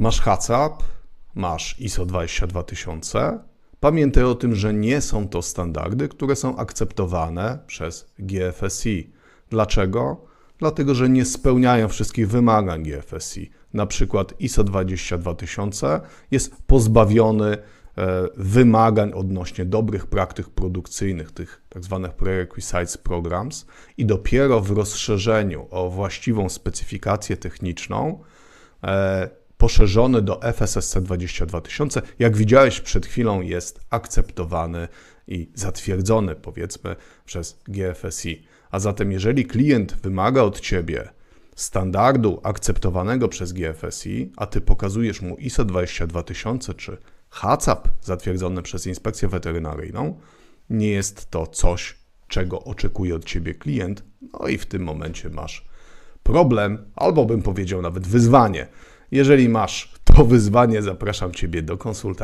Masz HACCP, masz ISO 22000. Pamiętaj o tym, że nie są to standardy, które są akceptowane przez GFSI. Dlaczego? Dlatego, że nie spełniają wszystkich wymagań GFSI. Na przykład ISO 22000 jest pozbawiony e, wymagań odnośnie dobrych praktyk produkcyjnych, tych tak zwanych prerequisites programs i dopiero w rozszerzeniu o właściwą specyfikację techniczną e, poszerzony do FSSC 22000, jak widziałeś przed chwilą, jest akceptowany i zatwierdzony, powiedzmy, przez GFSI. A zatem, jeżeli klient wymaga od ciebie standardu akceptowanego przez GFSI, a ty pokazujesz mu ISO 22000 czy HACCP zatwierdzony przez inspekcję weterynaryjną, nie jest to coś, czego oczekuje od ciebie klient, no i w tym momencie masz problem, albo bym powiedział nawet wyzwanie. Jeżeli masz to wyzwanie, zapraszam ciebie do konsultacji.